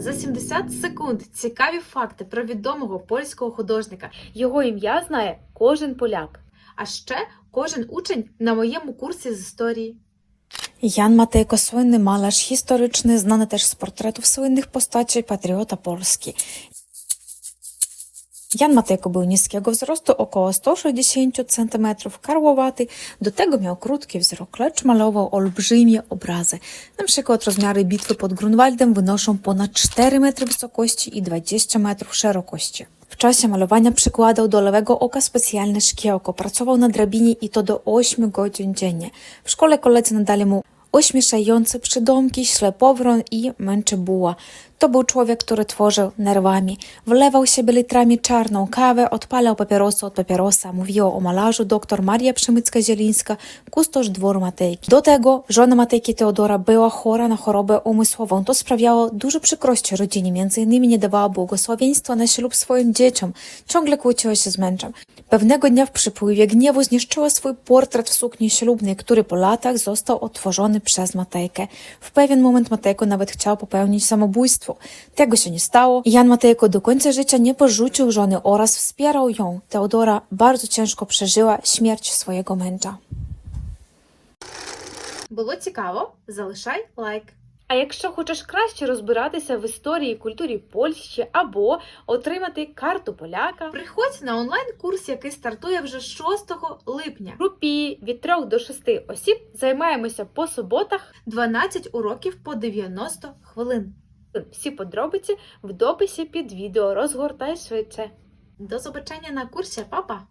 За 70 секунд цікаві факти про відомого польського художника. Його ім'я знає кожен поляк. А ще кожен учень на моєму курсі з історії. Jan Matejko słynny malarz історичний, znany теж з portretów своїх постачей патріота Polski. Jan Matejko był niskiego wzrostu, około 160 cm, karłowaty, do tego miał krótki wzrok, lecz malował olbrzymie obrazy. Na przykład rozmiary bitwy pod Grunwaldem wynoszą ponad 4 metry wysokości i 20 metrów szerokości. W czasie malowania przykładał do lewego oka specjalne szkiełko, pracował na drabinie i to do 8 godzin dziennie. W szkole koledzy nadali mu ośmieszające przydomki, ślepowron i męczybuła. To był człowiek, który tworzył nerwami. Wlewał siebie litrami czarną kawę, odpalał papierosy od papierosa. Mówiła o malarzu dr Maria Przemycka-Zielińska, kustosz dworu Matejki. Do tego żona Matejki Teodora była chora na chorobę umysłową. To sprawiało duże przykrości rodzinie. Między innymi nie dawała błogosławieństwa na ślub swoim dzieciom. Ciągle kłóciła się z mężem. Pewnego dnia w przypływie gniewu zniszczyła swój portret w sukni ślubnej, który po latach został odtworzony przez Matejkę. W pewien moment Matejko nawet chciał popełnić samobójstwo. Tego się nie stało. Jan Matejko do końca życia nie porzucił żony oraz wspierał ją. Teodora bardzo ciężko przeżyła śmierć swojego męża. Було цікаво? Залишай лайк. А якщо хочеш краще розбиратися в історії і культурі Польщі або отримати карту поляка, приходь на онлайн-курс, який стартує вже 6 липня. В групі від 3 до 6 осіб займаємося по суботах 12 уроків по 90 хвилин. Всі подробиці в дописі під відео. Розгортай швидше. До побачення на курсі, папа!